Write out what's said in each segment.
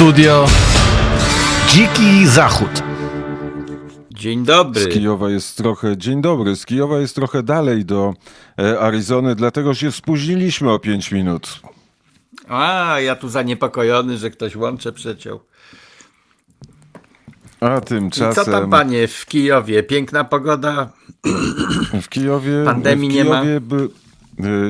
Studio Dziki Zachód. Dzień Z dobry. Kijowa jest trochę, dzień dobry, z Kijowa jest trochę dalej do e, Arizony, dlatego się spóźniliśmy o 5 minut. A, ja tu zaniepokojony, że ktoś łącze przeciął. A I co tymczasem tam, panie, w Kijowie? Piękna pogoda. w Kijowie, Pandemii w nie ma? Kijowie by,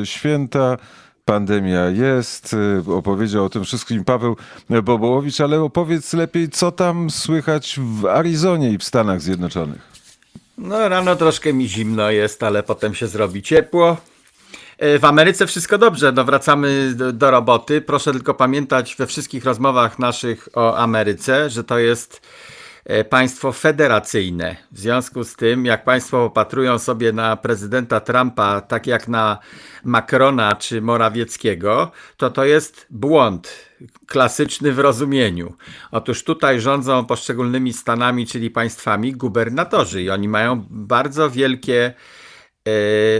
e, święta, pandemia jest, e, opowiedział o tym wszystkim Paweł Bobołowicz, ale opowiedz lepiej, co tam słychać w Arizonie i w Stanach Zjednoczonych. No, rano troszkę mi zimno jest, ale potem się zrobi ciepło. E, W Ameryce wszystko dobrze, no wracamy do, roboty. Proszę tylko pamiętać we wszystkich rozmowach naszych o Ameryce, że to jest państwo federacyjne. W związku z tym, jak państwo opatrują sobie na prezydenta Trumpa, tak jak na Macrona czy Morawieckiego, to to jest błąd klasyczny w rozumieniu. Otóż tutaj rządzą poszczególnymi stanami, czyli państwami, gubernatorzy i oni mają bardzo wielkie e,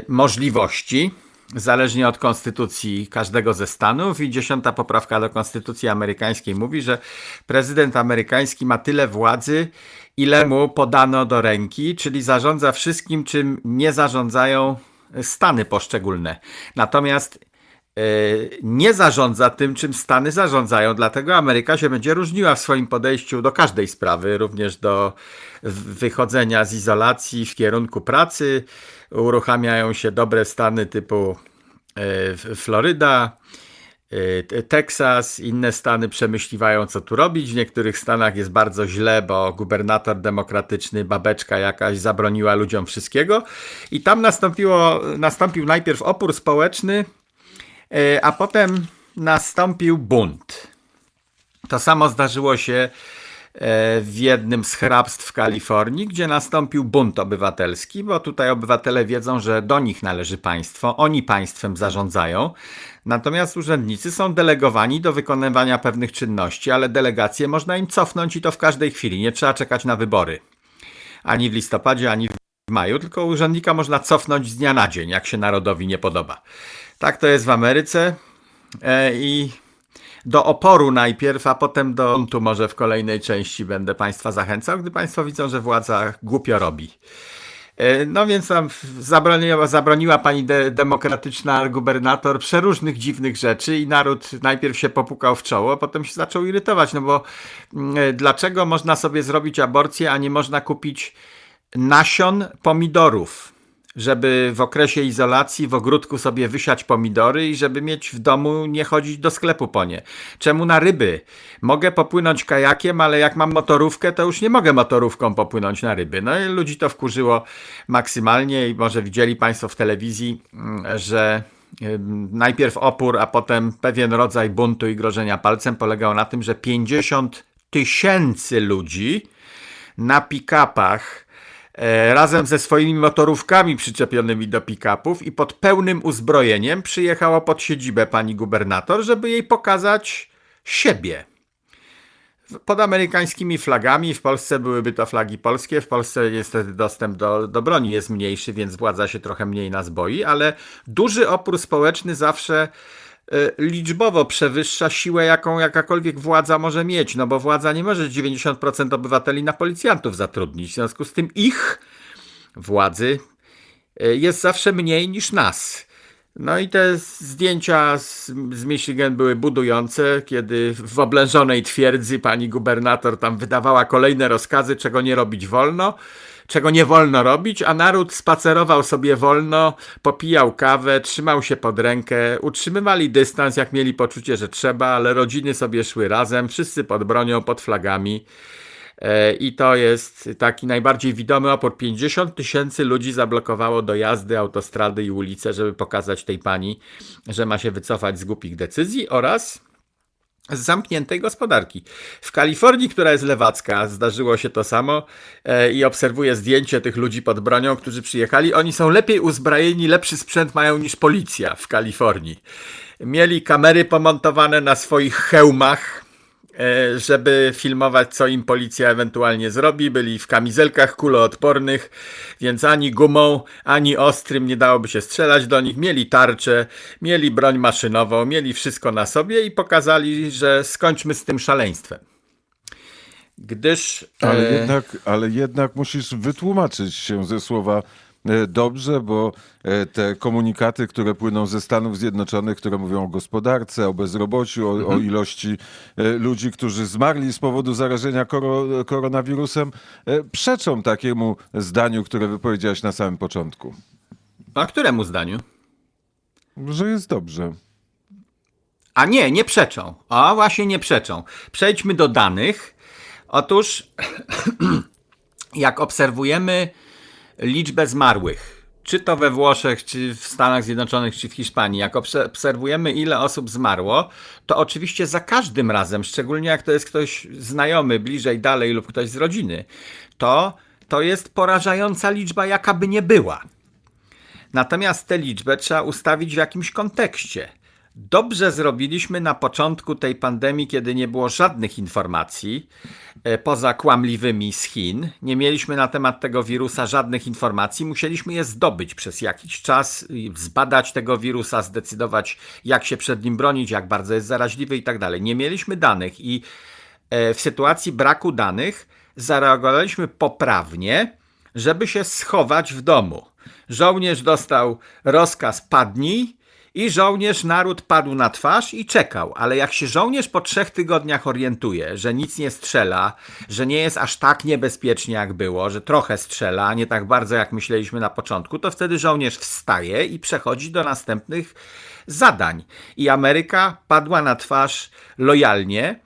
możliwości, zależnie od konstytucji każdego ze stanów. I dziesiąta poprawka do konstytucji amerykańskiej mówi, że prezydent amerykański ma tyle władzy, ile mu podano do ręki, czyli zarządza wszystkim, czym nie zarządzają stany poszczególne. Natomiast e, nie zarządza tym, czym Stany zarządzają. Dlatego Ameryka się będzie różniła w swoim podejściu do każdej sprawy, również do wychodzenia z izolacji w kierunku pracy. Uruchamiają się dobre stany typu e, Floryda, e, Te- Teksas, inne stany przemyśliwają, co tu robić. W niektórych stanach jest bardzo źle, bo gubernator demokratyczny, babeczka jakaś, zabroniła ludziom wszystkiego. I tam nastąpiło, nastąpił najpierw opór społeczny, E, a potem nastąpił bunt. To samo zdarzyło się w jednym z hrabstw w Kalifornii, gdzie nastąpił bunt obywatelski, bo tutaj obywatele wiedzą, że do nich należy państwo, oni państwem zarządzają. Natomiast urzędnicy są delegowani do wykonywania pewnych czynności, ale delegacje można im cofnąć i to w każdej chwili. Nie trzeba czekać na wybory. Ani w listopadzie, ani w maju, tylko urzędnika można cofnąć z dnia na dzień, jak się narodowi nie podoba. Tak to jest w Ameryce e, i do oporu najpierw, a potem do buntu może w kolejnej części będę Państwa zachęcał, gdy Państwo widzą, że władza głupio robi. E, No więc tam zabroniła, zabroniła pani de, demokratyczna gubernator przeróżnych dziwnych rzeczy i naród najpierw się popukał w czoło, potem się zaczął irytować, no bo mm, e, dlaczego można sobie zrobić aborcję, a nie można kupić nasion pomidorów? Żeby w okresie izolacji w ogródku sobie wysiać pomidory i żeby mieć w domu nie chodzić do sklepu po nie. Czemu na ryby? Mogę popłynąć kajakiem, ale jak mam motorówkę, to już nie mogę motorówką popłynąć na ryby. No i ludzi to wkurzyło maksymalnie i może widzieli Państwo w telewizji, mm, że najpierw opór, a potem pewien rodzaj buntu i grożenia palcem polegał na tym, że 50 tysięcy ludzi na pick-upach razem ze swoimi motorówkami przyczepionymi do pick-upów i pod pełnym uzbrojeniem przyjechało pod siedzibę pani gubernator, żeby jej pokazać siebie. Pod amerykańskimi flagami, w Polsce byłyby to flagi polskie, w Polsce niestety dostęp do, do broni jest mniejszy, więc władza się trochę mniej nas boi, ale duży opór społeczny zawsze e, liczbowo przewyższa siłę, jaką jakakolwiek władza może mieć, no bo władza nie może 90% obywateli na policjantów zatrudnić. W związku z tym ich władzy e, jest zawsze mniej niż nas. No i te zdjęcia z, z Michigan były budujące, kiedy w oblężonej twierdzy pani gubernator tam wydawała kolejne rozkazy, czego nie robić wolno, czego nie wolno robić, a naród spacerował sobie wolno, popijał kawę, trzymał się pod rękę, utrzymywali dystans, jak mieli poczucie, że trzeba, ale rodziny sobie szły razem, wszyscy pod bronią, pod flagami. E, I to jest taki najbardziej widomy opór. 50 tysięcy ludzi zablokowało dojazdy, autostrady i ulice, żeby pokazać tej pani, że ma się wycofać z głupich decyzji oraz z zamkniętej gospodarki. W Kalifornii, która jest lewacka, zdarzyło się to samo e, i obserwuję zdjęcie tych ludzi pod bronią, którzy przyjechali. Oni są lepiej uzbrojeni, lepszy sprzęt mają niż policja w Kalifornii. Mieli kamery pomontowane na swoich hełmach, żeby filmować, co im policja ewentualnie zrobi. Byli w kamizelkach kuloodpornych, więc ani gumą, ani ostrym nie dałoby się strzelać do nich. Mieli tarczę, mieli broń maszynową, mieli wszystko na sobie i pokazali, że skończmy z tym szaleństwem. Gdyż. Ale, e, jednak, ale jednak musisz wytłumaczyć się ze słowa e, dobrze, bo e, te komunikaty, które płyną ze Stanów Zjednoczonych, które mówią o gospodarce, o bezrobociu, o, o ilości e, ludzi, którzy zmarli z powodu zarażenia koro, koronawirusem, e, przeczą takiemu zdaniu, które wypowiedziałeś na samym początku. A któremu zdaniu? Że jest dobrze. A nie, nie przeczą. O, właśnie nie przeczą. Przejdźmy do danych. Otóż, jak obserwujemy liczbę zmarłych, czy to we Włoszech, czy w Stanach Zjednoczonych, czy w Hiszpanii, jak obse- obserwujemy, ile osób zmarło, to oczywiście za każdym razem, szczególnie jak to jest ktoś znajomy, bliżej, dalej lub ktoś z rodziny, to, to jest porażająca liczba, jaka by nie była. Natomiast tę liczbę trzeba ustawić w jakimś kontekście. Dobrze zrobiliśmy na początku tej pandemii, kiedy nie było żadnych informacji e, poza kłamliwymi z Chin. Nie mieliśmy na temat tego wirusa żadnych informacji. Musieliśmy je zdobyć przez jakiś czas, zbadać tego wirusa, zdecydować, jak się przed nim bronić, jak bardzo jest zaraźliwy i tak dalej. Nie mieliśmy danych i e, w sytuacji braku danych zareagowaliśmy poprawnie, żeby się schować w domu. Żołnierz dostał rozkaz padnij i żołnierz naród padł na twarz i czekał. Ale jak się żołnierz po trzech tygodniach orientuje, że nic nie strzela, że nie jest aż tak niebezpiecznie jak było, że trochę strzela, nie tak bardzo jak myśleliśmy na początku, to wtedy żołnierz wstaje i przechodzi do następnych zadań. I Ameryka padła na twarz lojalnie.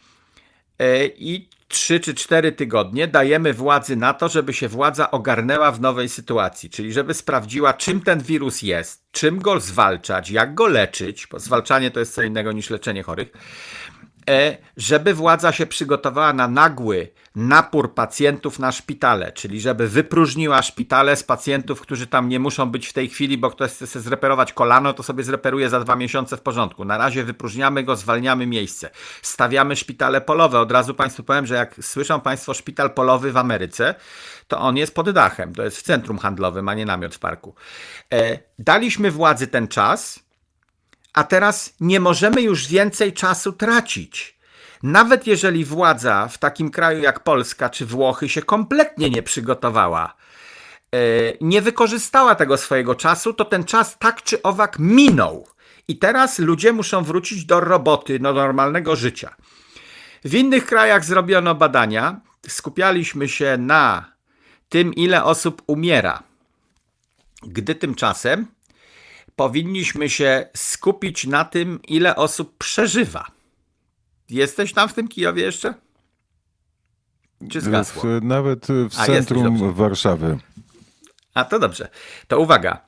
E, i trzy czy cztery tygodnie dajemy władzy na to, żeby się władza ogarnęła w nowej sytuacji, czyli żeby sprawdziła, czym ten wirus jest, czym go zwalczać, jak go leczyć, bo zwalczanie to jest co innego niż leczenie chorych, żeby władza się przygotowała na nagły napór pacjentów na szpitale, czyli żeby wypróżniła szpitale z pacjentów, którzy tam nie muszą być w tej chwili, bo ktoś chce sobie zreperować kolano, to sobie zreperuje za dwa miesiące w porządku. Na razie wypróżniamy go, zwalniamy miejsce. Stawiamy szpitale polowe. Od razu Państwu powiem, że jak słyszą Państwo szpital polowy w Ameryce, to on jest pod dachem, to jest w centrum handlowym, a nie namiot w parku. E, daliśmy władzy ten czas, a teraz nie możemy już więcej czasu tracić. Nawet jeżeli władza w takim kraju jak Polska czy Włochy się kompletnie nie przygotowała, e, nie wykorzystała tego swojego czasu, to ten czas tak czy owak minął. I teraz ludzie muszą wrócić do roboty, do normalnego życia. W innych krajach zrobiono badania, skupialiśmy się na tym, ile osób umiera, gdy tymczasem powinniśmy się skupić na tym, ile osób przeżywa. Jesteś tam w tym Kijowie jeszcze? Czy zgasło? W, nawet w A, centrum. Warszawy. A to dobrze. To uwaga.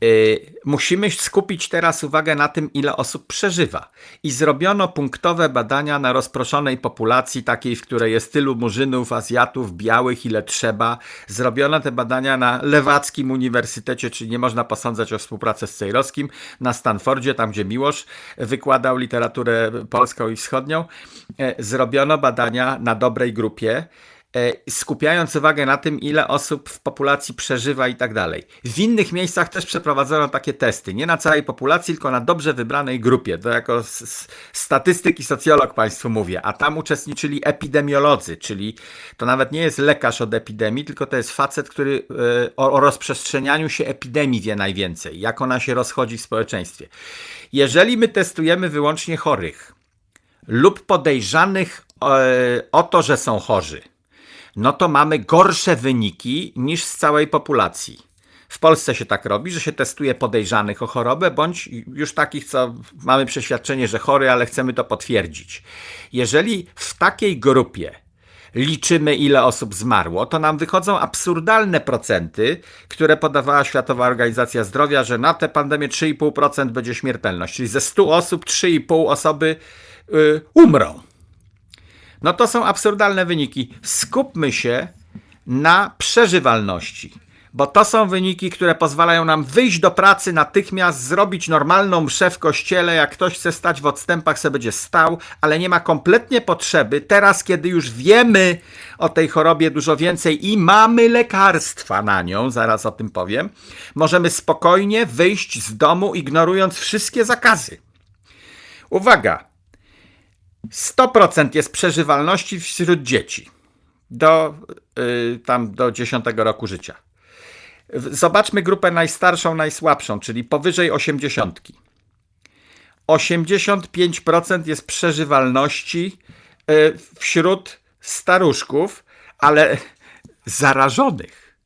Yy, musimy skupić teraz uwagę na tym, ile osób przeżywa. I zrobiono punktowe badania na rozproszonej populacji, takiej, w której jest tylu murzynów, Azjatów, białych, ile trzeba. Zrobiono te badania na Lewackim Uniwersytecie, czyli nie można posądzać o współpracę z Cejrowskim, na Stanfordzie, tam gdzie Miłosz wykładał literaturę polską i wschodnią. E, Zrobiono badania na dobrej grupie skupiając uwagę na tym, ile osób w populacji przeżywa i tak dalej. W innych miejscach też przeprowadzono takie testy. Nie na całej populacji, tylko na dobrze wybranej grupie. To jako statystyk i socjolog Państwu mówię. A tam uczestniczyli epidemiolodzy, czyli to nawet nie jest lekarz od epidemii, tylko to jest facet, który e, o, o rozprzestrzenianiu się epidemii wie najwięcej, jak ona się rozchodzi w społeczeństwie. Jeżeli my testujemy wyłącznie chorych, lub podejrzanych e, o to, że są chorzy, no to mamy gorsze wyniki niż z całej populacji. W Polsce się tak robi, że się testuje podejrzanych o chorobę, bądź już takich, co mamy przeświadczenie, że chory, ale chcemy to potwierdzić. Jeżeli w takiej grupie liczymy, ile osób zmarło, to nam wychodzą absurdalne procenty, które podawała Światowa Organizacja Zdrowia, że na tę pandemię 3,5% będzie śmiertelność. Czyli ze 100 osób 3,5 osoby y, umrą. No to są absurdalne wyniki. Skupmy się na przeżywalności, bo to są wyniki, które pozwalają nam wyjść do pracy natychmiast, zrobić normalną mszę w kościele. Jak ktoś chce stać w odstępach, sobie będzie stał, ale nie ma kompletnie potrzeby. Teraz, kiedy już wiemy o tej chorobie dużo więcej i mamy lekarstwa na nią, zaraz o tym powiem, możemy spokojnie wyjść z domu, ignorując wszystkie zakazy. Uwaga! 100% jest przeżywalności wśród dzieci do, y, tam do 10 roku życia. Zobaczmy grupę najstarszą, najsłabszą, czyli powyżej 80. 85% jest przeżywalności y, wśród staruszków, ale zarażonych.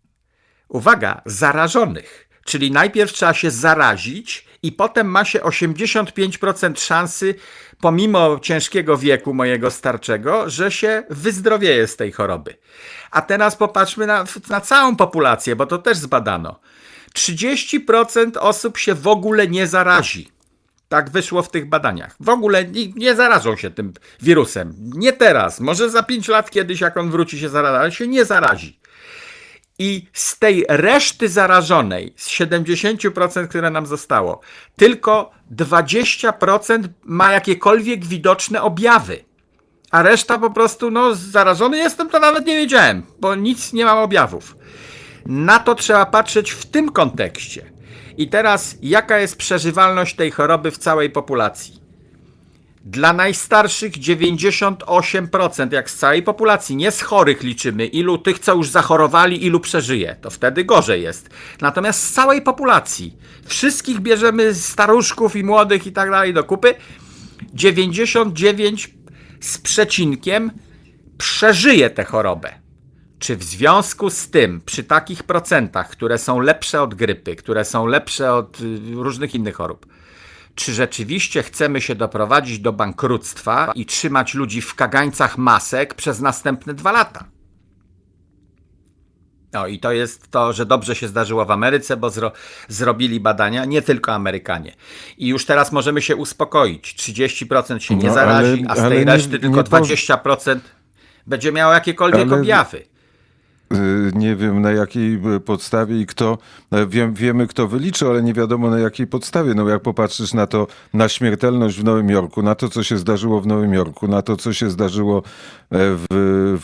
Uwaga, zarażonych. Czyli najpierw trzeba się zarazić i potem ma się 85% szansy, pomimo ciężkiego wieku mojego starczego, że się wyzdrowieje z tej choroby. A teraz popatrzmy na, na całą populację, bo to też zbadano. 30% osób się w ogóle nie zarazi. Tak wyszło w tych badaniach. W ogóle nie, nie zarażą się tym wirusem. Nie teraz. Może za 5 lat kiedyś, jak on wróci się zarazi, ale się nie zarazi. I z tej reszty zarażonej, z 70%, które nam zostało, tylko 20% ma jakiekolwiek widoczne objawy. A reszta po prostu, no, zarażony jestem, to nawet nie wiedziałem, bo nic nie mam objawów. Na to trzeba patrzeć w tym kontekście. I teraz, jaka jest przeżywalność tej choroby w całej populacji? Dla najstarszych 98%, jak z całej populacji, nie z chorych liczymy, ilu tych, co już zachorowali, ilu przeżyje, to wtedy gorzej jest. Natomiast z całej populacji, wszystkich bierzemy staruszków i młodych i tak dalej do kupy, 99 z przecinkiem przeżyje tę chorobę. Czy w związku z tym, przy takich procentach, które są lepsze od grypy, które są lepsze od y, różnych innych chorób, czy rzeczywiście chcemy się doprowadzić do bankructwa i trzymać ludzi w kagańcach masek przez następne dwa lata? No i to jest to, że dobrze się zdarzyło w Ameryce, bo zro, zrobili badania, nie tylko Amerykanie. I już teraz możemy się uspokoić. 30% się nie No, zarazi, ale- a z tej nie- reszty nie tylko pow- 20% będzie miało jakiekolwiek Ale- objawy. Y, Nie wiem na jakiej y, podstawie i kto, e, wiem, wiemy kto wyliczył, ale nie wiadomo na jakiej podstawie. No jak popatrzysz na to, na śmiertelność w Nowym Jorku, na to co się zdarzyło w Nowym Jorku, na to co się zdarzyło e, w,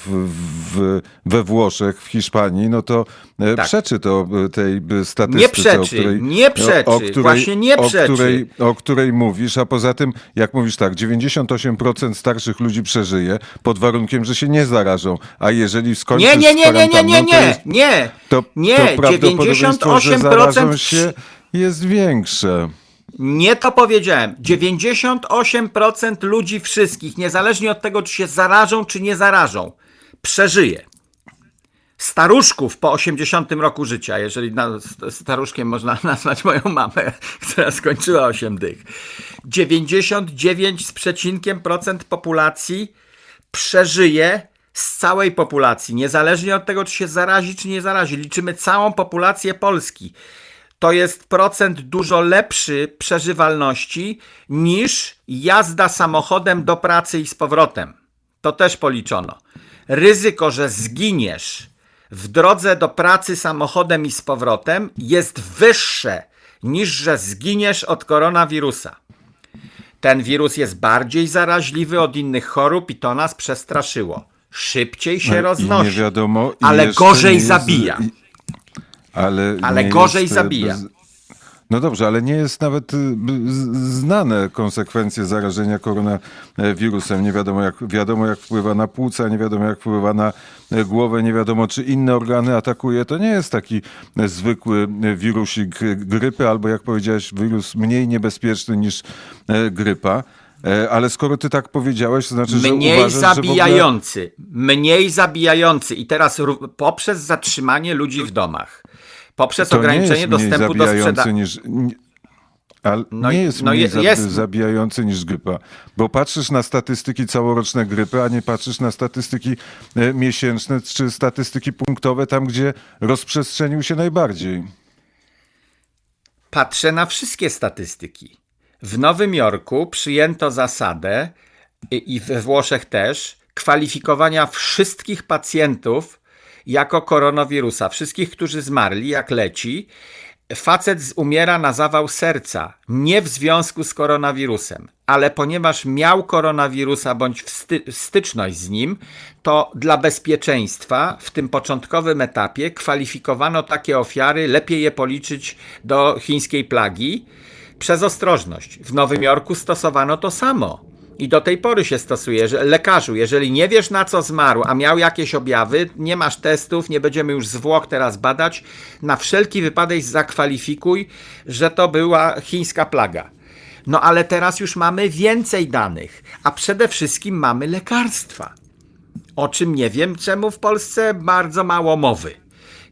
w, w, we Włoszech, w Hiszpanii, no to e, Tak. przeczy to tej statystyce, przeczy, o której, nie przeczy, właśnie nie o przeczy. Której, o której mówisz, a poza tym, jak mówisz tak, 98% starszych ludzi przeżyje, pod warunkiem, że się nie zarażą, a jeżeli skończysz Nie, nie, nie, z nie, nie, nie, to nie, jest- nie, to, nie, to prawdopodobieństwo, że 98% zarażą się jest większe. Nie to powiedziałem. 98% ludzi wszystkich, niezależnie od tego, czy się zarażą, czy nie zarażą, przeżyje. Staruszków po 80 roku życia, jeżeli staruszkiem można nazwać moją mamę, która skończyła 8 dych. 99 z przecinkiem procent populacji przeżyje z całej populacji, niezależnie od tego, czy się zarazi, czy nie zarazi. Liczymy całą populację Polski to jest procent dużo lepszy przeżywalności niż jazda samochodem do pracy i z powrotem. To też policzono. Ryzyko, że zginiesz w drodze do pracy samochodem i z powrotem jest wyższe niż że zginiesz od koronawirusa. Ten wirus jest bardziej zaraźliwy od innych chorób i to nas przestraszyło. Szybciej się No roznosi, wiadomo, ale gorzej jest- zabija. i- Ale, Ale gorzej jest, e, zabija. No dobrze, ale nie jest nawet z- znane konsekwencje zarażenia koronawirusem. Nie wiadomo jak, wiadomo, jak wpływa na płuca, nie wiadomo, jak wpływa na e, głowę, nie wiadomo, czy inne organy atakuje. To nie jest taki e, zwykły e, wirusik e, grypy, albo jak powiedziałeś, wirus mniej niebezpieczny niż e, grypa. E, Ale skoro ty tak powiedziałeś, to znaczy, że mniej że ogóle... zabijający, mniej zabijający i teraz poprzez zatrzymanie ludzi w domach, poprzez To nie ograniczenie mniej dostępu do sprzedaży. niż. Ale No nie jest no mniej je- jest. zabijający niż grypa, bo patrzysz na statystyki całoroczne grypy, a nie patrzysz na statystyki e, miesięczne czy statystyki punktowe, tam gdzie rozprzestrzenił się najbardziej. Patrzę na wszystkie statystyki. W Nowym Jorku przyjęto zasadę i we Włoszech też kwalifikowania wszystkich pacjentów jako koronawirusa. Wszystkich, którzy zmarli, jak leci, facet umiera na zawał serca, nie w związku z koronawirusem, ale ponieważ miał koronawirusa bądź styczność z nim, to dla bezpieczeństwa w tym początkowym etapie kwalifikowano takie ofiary, lepiej je policzyć do chińskiej plagi przez ostrożność. W Nowym Jorku stosowano to samo. I do tej pory się stosuje, że lekarzu, jeżeli nie wiesz na co zmarł, a miał jakieś objawy, nie masz testów, nie będziemy już zwłok teraz badać, na wszelki wypadek zakwalifikuj, że to była chińska plaga. No ale teraz już mamy więcej danych, a przede wszystkim mamy lekarstwa. O czym nie wiem, czemu w Polsce bardzo mało mowy.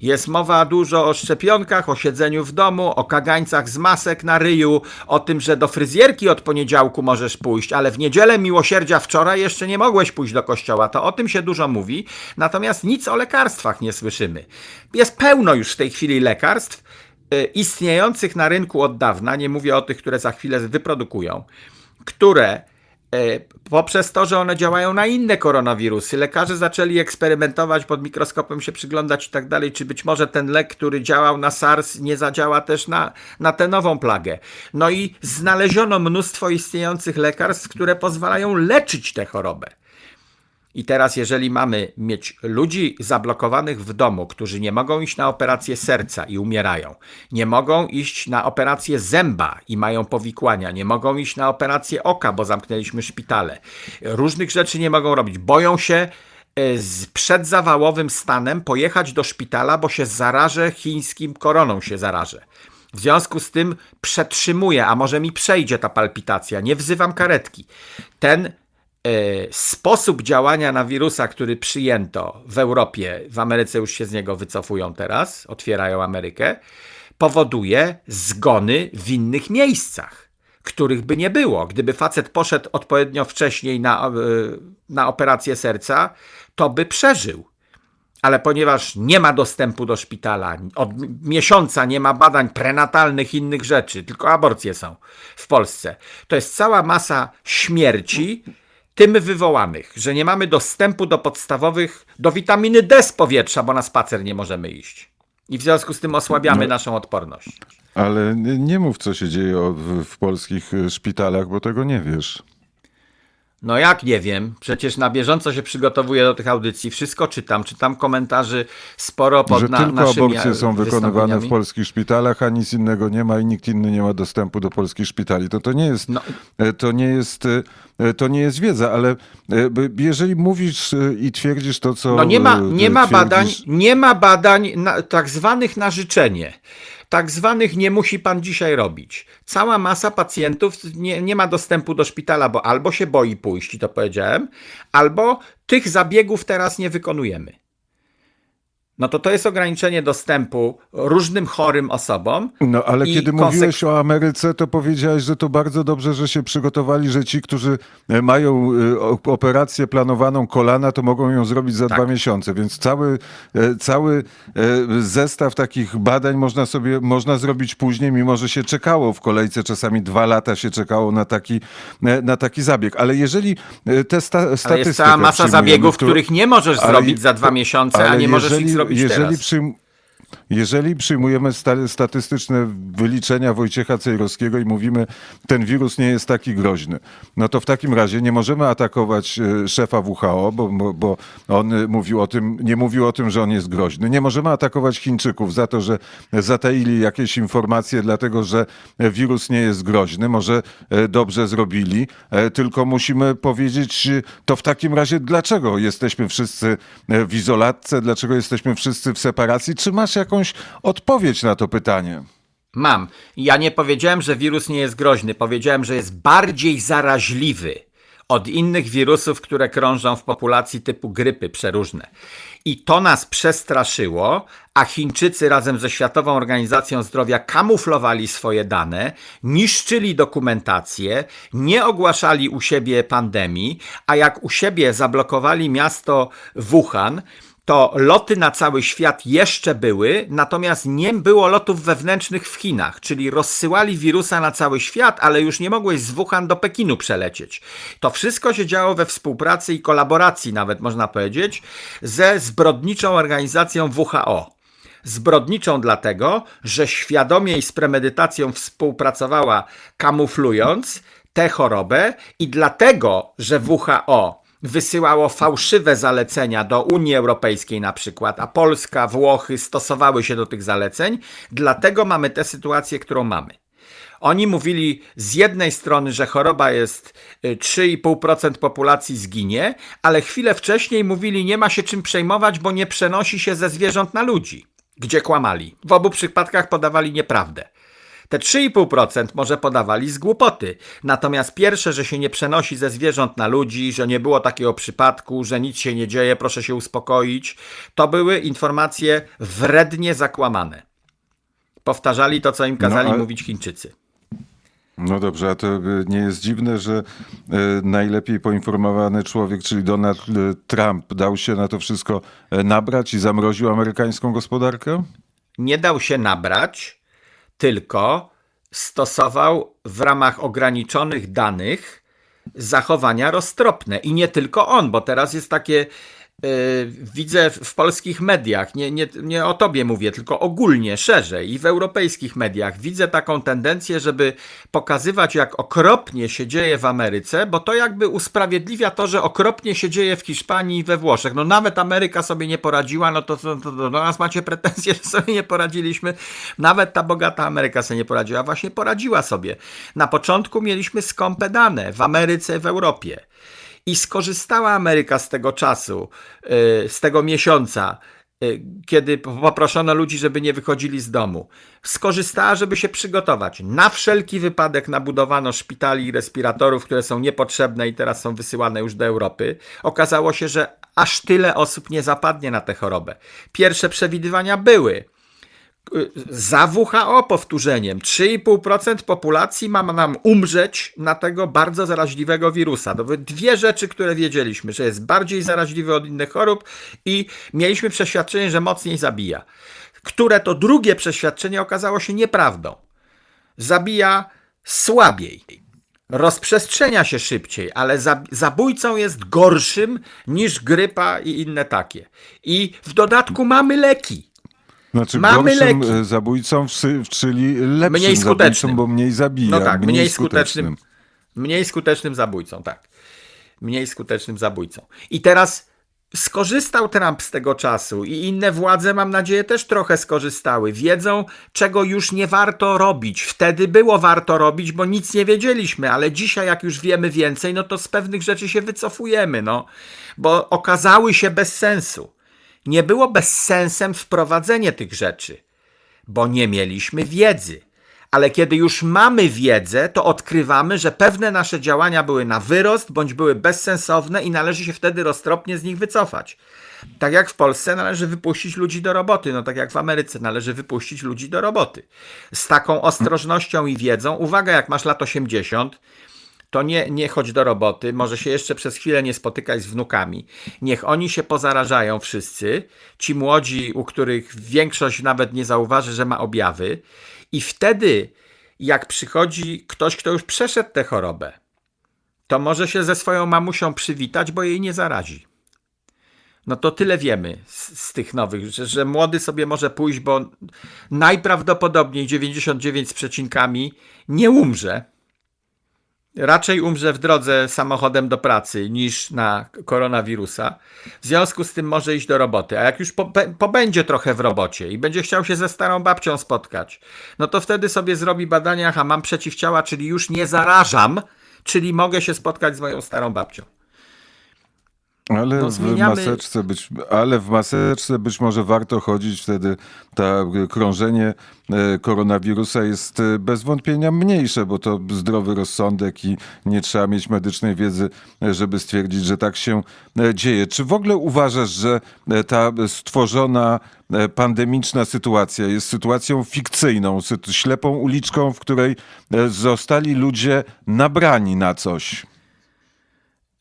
Jest mowa dużo o szczepionkach, o siedzeniu w domu, o kagańcach z masek na ryju, o tym, że do fryzjerki od poniedziałku możesz pójść, ale w niedzielę miłosierdzia wczoraj jeszcze nie mogłeś pójść do kościoła. To o tym się dużo mówi, natomiast nic o lekarstwach nie słyszymy. Jest pełno już w tej chwili lekarstw y, istniejących na rynku od dawna, nie mówię o tych, które za chwilę wyprodukują, które poprzez to, że one działają na inne koronawirusy. Lekarze zaczęli eksperymentować, pod mikroskopem się przyglądać i tak dalej, czy być może ten lek, który działał na SARS, nie zadziała też na, na tę nową plagę. No i znaleziono mnóstwo istniejących lekarstw, które pozwalają leczyć tę chorobę. I teraz, jeżeli mamy mieć ludzi zablokowanych w domu, którzy nie mogą iść na operację serca i umierają, nie mogą iść na operację zęba i mają powikłania, nie mogą iść na operację oka, bo zamknęliśmy szpitale, różnych rzeczy nie mogą robić, boją się e, z przedzawałowym stanem pojechać do szpitala, bo się zarażę chińskim koroną się zarażę. W związku z tym przetrzymuję, a może mi przejdzie ta palpitacja, nie wzywam karetki. Ten sposób działania na wirusa, który przyjęto w Europie, w Ameryce już się z niego wycofują teraz, otwierają Amerykę, powoduje zgony w innych miejscach, których by nie było. Gdyby facet poszedł odpowiednio wcześniej na, e, na operację serca, to by przeżył. Ale ponieważ nie ma dostępu do szpitala, od miesiąca nie ma badań prenatalnych, innych rzeczy, tylko aborcje są w Polsce, to jest cała masa śmierci tym wywołanych, że nie mamy dostępu do podstawowych, do witaminy D z powietrza, bo na spacer nie możemy iść. I w związku z tym osłabiamy naszą odporność. Ale nie mów, co się dzieje w, polskich szpitalach, bo tego nie wiesz. No jak nie wiem, przecież na bieżąco się przygotowuję do tych audycji, wszystko czytam, czytam komentarzy sporo pod że na, tylko aborcje są wykonywane w polskich szpitalach, a nic innego nie ma i nikt inny nie ma dostępu do polskich szpitali. To, to nie jest, No. e, to nie jest, e, to nie jest wiedza, ale e, jeżeli mówisz e, i twierdzisz to, co No nie ma, e, nie ma badań, nie ma badań na, tak zwanych na życzenie. Tak zwanych nie musi pan dzisiaj robić. Cała masa pacjentów nie, nie ma dostępu do szpitala, bo albo się boi pójść, i to powiedziałem, albo tych zabiegów teraz nie wykonujemy. No to to jest ograniczenie dostępu różnym chorym osobom. No ale kiedy mówiłeś o Ameryce, to powiedziałeś, że to bardzo dobrze, że się przygotowali, że ci, którzy e, mają e, operację planowaną kolana, to mogą ją zrobić za Tak. dwa miesiące. Więc cały, e, cały zestaw takich badań można sobie można zrobić później, mimo że się czekało w kolejce, czasami dwa lata się czekało na taki, na taki zabieg. Ale jeżeli te sta, Ale statystyki. jest cała masa zabiegów, których nie możesz ale- zrobić za dwa miesiące, a ale nie możesz jeżeli- ich zrobić jeżeli teraz. Jeżeli przyjmujemy sta- statystyczne wyliczenia Wojciecha Cejrowskiego i mówimy, ten wirus nie jest taki groźny, no to w takim razie nie możemy atakować e, szefa WHO, bo, bo, on e, mówił o tym, nie mówił o tym, że on jest groźny. Nie możemy atakować Chińczyków za to, że zataili jakieś informacje, dlatego że wirus nie jest groźny. Może e, dobrze zrobili, tylko musimy powiedzieć, to w takim razie dlaczego jesteśmy wszyscy w izolatce, dlaczego jesteśmy wszyscy w separacji? Czy masz jakąś odpowiedź na to pytanie? Mam. Ja nie powiedziałem, że wirus nie jest groźny. Powiedziałem, że jest bardziej zaraźliwy od innych wirusów, które krążą w populacji typu grypy przeróżne. I to nas przestraszyło, a Chińczycy razem ze Światową Organizacją Zdrowia kamuflowali swoje dane, niszczyli dokumentację, nie ogłaszali u siebie pandemii, a jak u siebie zablokowali miasto Wuhan, to loty na cały świat jeszcze były, natomiast nie było lotów wewnętrznych w Chinach, czyli rozsyłali wirusa na cały świat, ale już nie mogłeś z Wuhan do Pekinu przelecieć. To wszystko się działo we współpracy i kolaboracji, nawet można powiedzieć, ze zbrodniczą organizacją WHO. Zbrodniczą dlatego, że świadomie i z premedytacją współpracowała, kamuflując tę chorobę, i dlatego, że WHO wysyłało fałszywe zalecenia do Unii Europejskiej na przykład, a Polska, Włochy stosowały się do tych zaleceń, dlatego mamy tę sytuację, którą mamy. Oni mówili z jednej strony, że choroba jest y, 3,5% populacji zginie, ale chwilę wcześniej mówili, nie ma się czym przejmować, bo nie przenosi się ze zwierząt na ludzi, gdzie kłamali. W obu przypadkach podawali nieprawdę. Te 3,5% może podawali z głupoty. Natomiast pierwsze, że się nie przenosi ze zwierząt na ludzi, że nie było takiego przypadku, że nic się nie dzieje, proszę się uspokoić, to były informacje wrednie zakłamane. Powtarzali to, co im kazali ale- mówić Chińczycy. No dobrze, a to nie jest dziwne, że e, najlepiej poinformowany człowiek, czyli Donald e, Trump, dał się na to wszystko e, nabrać i zamroził amerykańską gospodarkę? nie dał się nabrać, tylko stosował w ramach ograniczonych danych zachowania roztropne. I nie tylko on, bo teraz jest takie. Yy, widzę w, polskich mediach, nie, nie, nie o tobie mówię, tylko ogólnie, szerzej i w europejskich mediach widzę taką tendencję, żeby pokazywać, jak okropnie się dzieje w Ameryce, bo to jakby usprawiedliwia to, że okropnie się dzieje w Hiszpanii i we Włoszech. No nawet Ameryka sobie nie poradziła, no to, to, to, do nas macie pretensje, że sobie nie poradziliśmy. Nawet ta bogata Ameryka sobie nie poradziła, właśnie poradziła sobie. Na początku mieliśmy skąpe dane w Ameryce, w Europie. I skorzystała Ameryka z tego czasu, yy, z tego miesiąca, yy, kiedy poproszono ludzi, żeby nie wychodzili z domu. Skorzystała, żeby się przygotować. Na wszelki wypadek nabudowano szpitali i respiratorów, które są niepotrzebne i teraz są wysyłane już do Europy. Okazało się, że aż tyle osób nie zapadnie na tę chorobę. Pierwsze przewidywania były za WHO powtórzeniem 3,5% populacji ma nam umrzeć na tego bardzo zaraźliwego wirusa. To były dwie rzeczy, które wiedzieliśmy, że jest bardziej zaraźliwy od innych chorób i mieliśmy przeświadczenie, że mocniej zabija. Które to drugie przeświadczenie okazało się nieprawdą. Zabija słabiej. Rozprzestrzenia się szybciej, ale za- zabójcą jest gorszym niż grypa i inne takie. I w dodatku mamy leki. Znaczy Mamy gorszym leki. e, zabójcą, wszy- czyli lepszym Mniej skutecznym. zabójcą, bo mniej zabija. No tak, mniej, skutecznym. Mniej skutecznym zabójcą, tak. Mniej skutecznym zabójcą. I teraz skorzystał Trump z tego czasu i inne władze, mam nadzieję, też trochę skorzystały. Wiedzą, czego już nie warto robić. Wtedy było warto robić, bo nic nie wiedzieliśmy, ale dzisiaj, jak już wiemy więcej, no to z pewnych rzeczy się wycofujemy, no. Bo okazały się bez sensu. Nie było bezsensem wprowadzenie tych rzeczy bo nie mieliśmy wiedzy. Ale kiedy już mamy wiedzę, to odkrywamy, że pewne nasze działania były na wyrost bądź były bezsensowne i należy się wtedy roztropnie z nich wycofać. Tak jak w Polsce należy wypuścić ludzi do roboty, no tak jak w Ameryce należy wypuścić ludzi do roboty. Z taką ostrożnością i wiedzą, uwaga, jak masz lat 80, to nie, nie chodź do roboty, może się jeszcze przez chwilę nie spotykać z wnukami. Niech oni się pozarażają wszyscy, ci młodzi, u których większość nawet nie zauważy, że ma objawy. I wtedy, jak przychodzi ktoś, kto już przeszedł tę chorobę, to może się ze swoją mamusią przywitać, bo jej nie zarazi. No to tyle wiemy z, z tych nowych, że, że młody sobie może pójść, bo najprawdopodobniej 99 z przecinkami nie umrze. Raczej umrze w drodze samochodem do pracy niż na koronawirusa. W związku z tym może iść do roboty. A jak już po, pobędzie trochę w robocie i będzie chciał się ze starą babcią spotkać, no to wtedy sobie zrobi badania, a mam przeciwciała, czyli już nie zarażam, czyli mogę się spotkać z moją starą babcią. Ale No, w zmieniamy- maseczce być, ale w maseczce być może warto chodzić, wtedy ta krążenie e, koronawirusa jest e, bez wątpienia mniejsze, bo to zdrowy rozsądek i nie trzeba mieć medycznej wiedzy, e, żeby stwierdzić, że tak się dzieje. Czy w ogóle uważasz, że ta stworzona pandemiczna sytuacja jest sytuacją fikcyjną, ślepą uliczką, w której zostali ludzie nabrani na coś?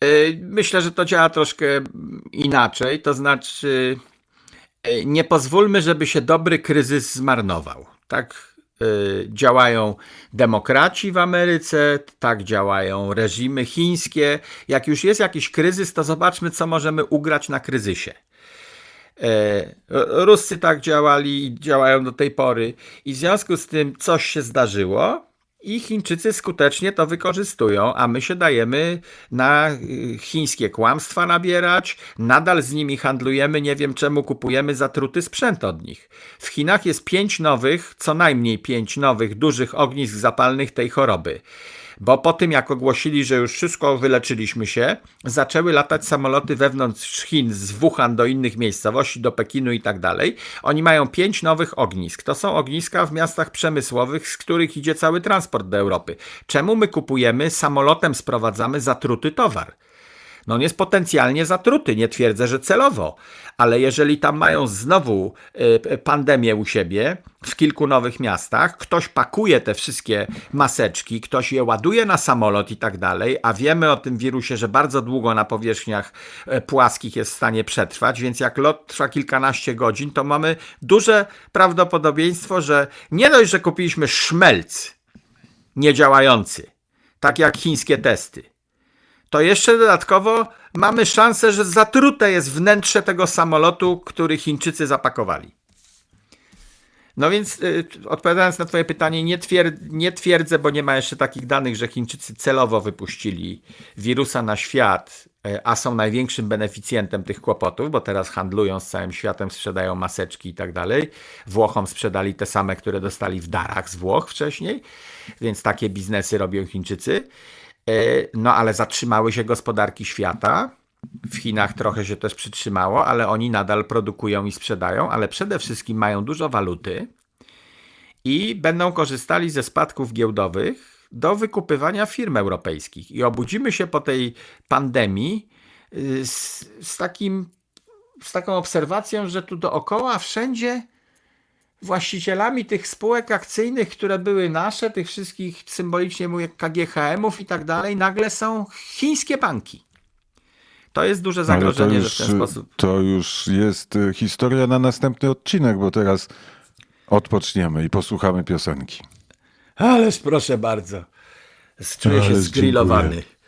Yy, Myślę, że to działa troszkę inaczej. To znaczy, E, Nie pozwólmy, żeby się dobry kryzys zmarnował. Tak e, działają demokraci w Ameryce, tak działają reżimy chińskie. Jak już jest jakiś kryzys, to zobaczmy, co możemy ugrać na kryzysie. E, Ruscy tak działali i działają do tej pory, i w związku z tym coś się zdarzyło. I Chińczycy skutecznie to wykorzystują, a my się dajemy na y, chińskie kłamstwa nabierać, nadal z nimi handlujemy, nie wiem czemu kupujemy zatruty sprzęt od nich. W Chinach jest pięć nowych, co najmniej pięć nowych dużych ognisk zapalnych tej choroby. Bo po tym, jak ogłosili, że już wszystko wyleczyliśmy się, zaczęły latać samoloty wewnątrz Chin z Wuhan do innych miejscowości, do Pekinu i tak dalej. Oni mają pięć nowych ognisk. To są ogniska w miastach przemysłowych, z których idzie cały transport do Europy. Czemu my kupujemy, samolotem sprowadzamy zatruty towar? No on jest potencjalnie zatruty, nie twierdzę, że celowo, ale jeżeli tam mają znowu y, pandemię u siebie w kilku nowych miastach, ktoś pakuje te wszystkie maseczki, ktoś je ładuje na samolot i tak dalej, a wiemy o tym wirusie, że bardzo długo na powierzchniach e, płaskich jest w stanie przetrwać, więc jak lot trwa kilkanaście godzin, to mamy duże prawdopodobieństwo, że nie dość, że kupiliśmy szmelc niedziałający, tak jak chińskie testy, to jeszcze dodatkowo mamy szansę, że zatrute jest wnętrze tego samolotu, który Chińczycy zapakowali. No więc y, odpowiadając na Twoje pytanie, nie, twier- nie twierdzę, bo nie ma jeszcze takich danych, że Chińczycy celowo wypuścili wirusa na świat, y, a są największym beneficjentem tych kłopotów, bo teraz handlują z całym światem, sprzedają maseczki i tak dalej. Włochom sprzedali te same, które dostali w darach z Włoch wcześniej, więc takie biznesy robią Chińczycy. E, No ale zatrzymały się gospodarki świata. W Chinach trochę się też przytrzymało, ale oni nadal produkują i sprzedają, ale przede wszystkim mają dużo waluty i będą korzystali ze spadków giełdowych do wykupywania firm europejskich. I obudzimy się po tej pandemii y, z, z, takim, z taką obserwacją, że tu dookoła wszędzie właścicielami tych spółek akcyjnych, które były nasze, tych wszystkich symbolicznie mówię KGHM-ów i tak dalej, nagle są chińskie banki. To jest duże zagrożenie, już, że w ten sposób. to już jest y, historia na następny odcinek, bo teraz odpoczniemy i posłuchamy piosenki. Ależ proszę bardzo. Czuję się Ależ zgrillowany. dziękuję.